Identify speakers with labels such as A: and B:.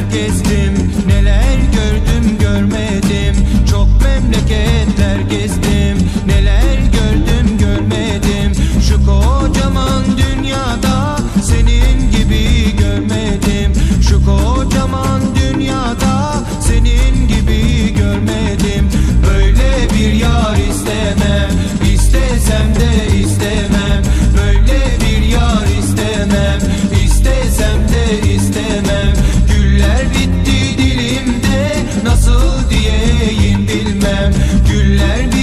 A: herkes de diyeyim bilmem. Güller bir